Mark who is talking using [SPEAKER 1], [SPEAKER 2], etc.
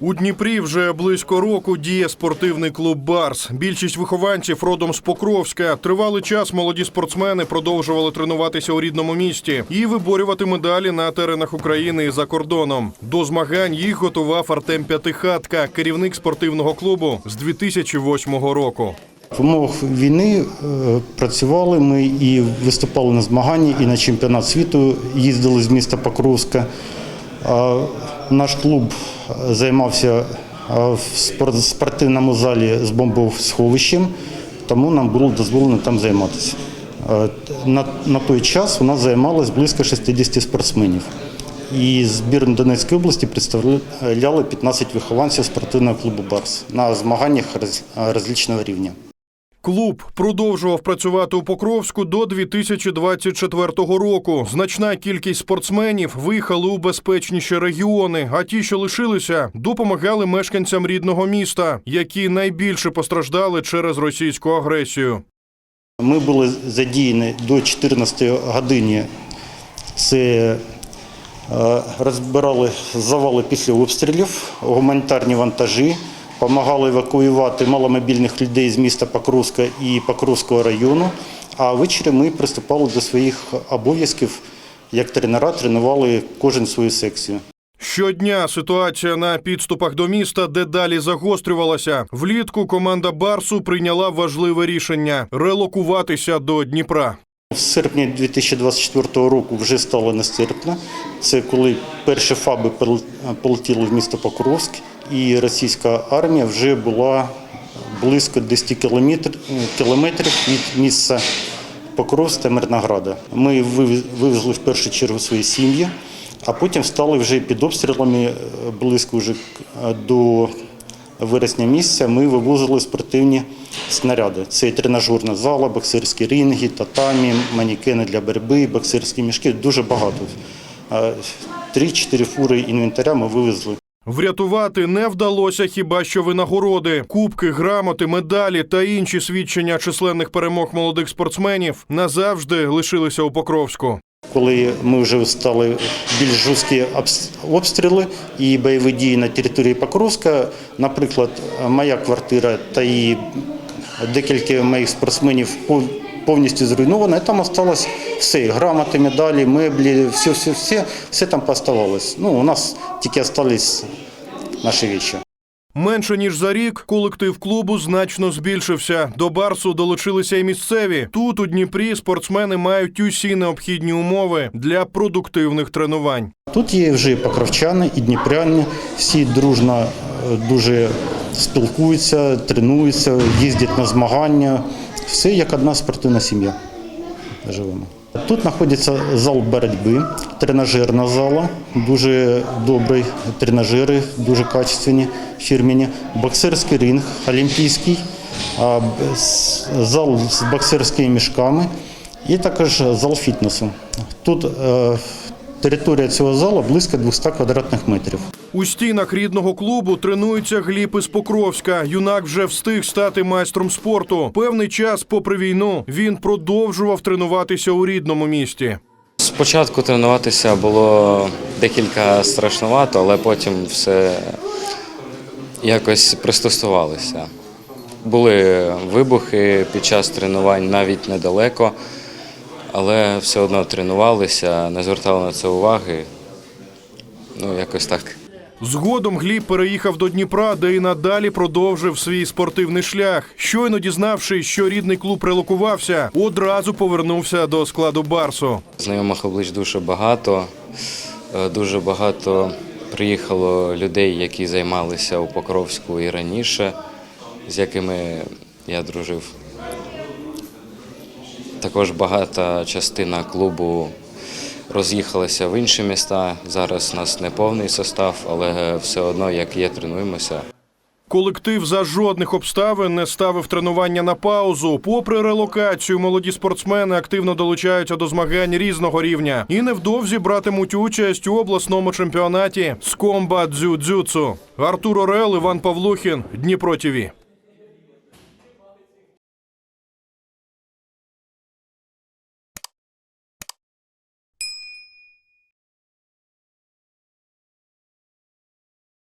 [SPEAKER 1] У Дніпрі вже близько року діє спортивний клуб Барс. Більшість вихованців родом з Покровська. Тривалий час молоді спортсмени продовжували тренуватися у рідному місті і виборювати медалі на теренах України і за кордоном. До змагань їх готував Артем П'ятихатка, керівник спортивного клубу з 2008 року.
[SPEAKER 2] В умовах війни е, працювали ми і виступали на змаганні, і на чемпіонат світу їздили з міста Покровська. Наш клуб займався е, в спортивному залі з бомбосховищем, тому нам було дозволено там займатися. Е, На, на той час у нас займалось близько 60 спортсменів. І збірну Донецької області представляли 15 вихованців спортивного клубу Барс на змаганнях роз- розлічного рівня.
[SPEAKER 1] Клуб продовжував працювати у Покровську до 2024 року. Значна кількість спортсменів виїхали у безпечніші регіони, а ті, що лишилися, допомагали мешканцям рідного міста, які найбільше постраждали через російську агресію.
[SPEAKER 2] Ми були задіяні до 14 годині. Це е, розбирали завали після обстрілів, гуманітарні вантажі, допомагали евакуювати маломобільних людей з міста Покровська і Покровського району. А ввечері ми приступали до своїх обов'язків як тренера, тренували кожен свою секцію.
[SPEAKER 1] Щодня ситуація на підступах до міста дедалі загострювалася. Влітку команда Барсу прийняла важливе рішення релокуватися до Дніпра.
[SPEAKER 2] В серпні 2024 року вже стало нестерпно. Це коли перші фаби полетіли в місто Покровськ, і російська армія вже була близько 10 кілометрів від місця Покровськ та Мирнограда. Ми вивезли в першу чергу свої сім'ї, а потім стали вже під обстрілами е, близько вже е, до вересня місяця ми вивозили спортивні снаряди. Це тренажерна зала, боксерські ринги, татамі, манікени для боротьби, боксерські мішки. Дуже багато. Е, Три-чотири фури інвентаря ми вивезли.
[SPEAKER 1] Врятувати не вдалося хіба що винагороди, кубки, грамоти, медалі та інші свідчення численних перемог молодих спортсменів назавжди лишилися у Покровську.
[SPEAKER 2] Коли ми вже стали більш жорсткі обстріли і бойові дії на території Покровська, наприклад, моя квартира та і декілька моїх спортсменів повністю зруйнована, і там осталось все, грамоти, медалі, меблі, все, все, все, все там поставалось. Ну, у нас тільки остались наші речі.
[SPEAKER 1] Менше ніж за рік колектив клубу значно збільшився. До барсу долучилися і місцеві. Тут у Дніпрі спортсмени мають усі необхідні умови для продуктивних тренувань.
[SPEAKER 2] Тут є вже і покровчани, і дніпряни, всі дружно е, дуже спілкуються, тренуються, їздять на змагання. Все як одна спортивна сім'я. Живемо. Тут знаходиться зал боротьби, тренажерна зала, дуже добрі тренажери, дуже качественні, фірмені, боксерський ринг, олімпійський, зал з боксерськими мішками і також зал фітнесу. Тут е, територія цього залу близько 200 квадратних метрів.
[SPEAKER 1] У стінах рідного клубу тренується Гліб із Покровська. Юнак вже встиг стати майстром спорту. Певний час, попри війну, він продовжував тренуватися у рідному місті.
[SPEAKER 3] Спочатку тренуватися було декілька страшнувато, але потім все якось пристосувалися. Були вибухи під час тренувань навіть недалеко, але все одно тренувалися, не звертали на це уваги. Ну, якось так.
[SPEAKER 1] Згодом Гліб переїхав до Дніпра, де і надалі продовжив свій спортивний шлях. Щойно дізнавшись, що рідний клуб релокувався, одразу повернувся до складу Барсу.
[SPEAKER 3] Знайомих облич дуже багато. Е, Дуже багато приїхало людей, які займалися у Покровську і раніше, з якими я дружив. Також багата частина клубу роз'їхалася в інші міста. Зараз у нас не повний состав, але все одно, як є, тренуємося.
[SPEAKER 1] Колектив за жодних обставин не ставив тренування на паузу. Попри релокацію, молоді спортсмени активно долучаються до змагань різного рівня і невдовзі братимуть участь у обласному чемпіонаті з комба дзю-дзюцу. Артур Орел, Іван Павлухін, Дніпро ТІВІ.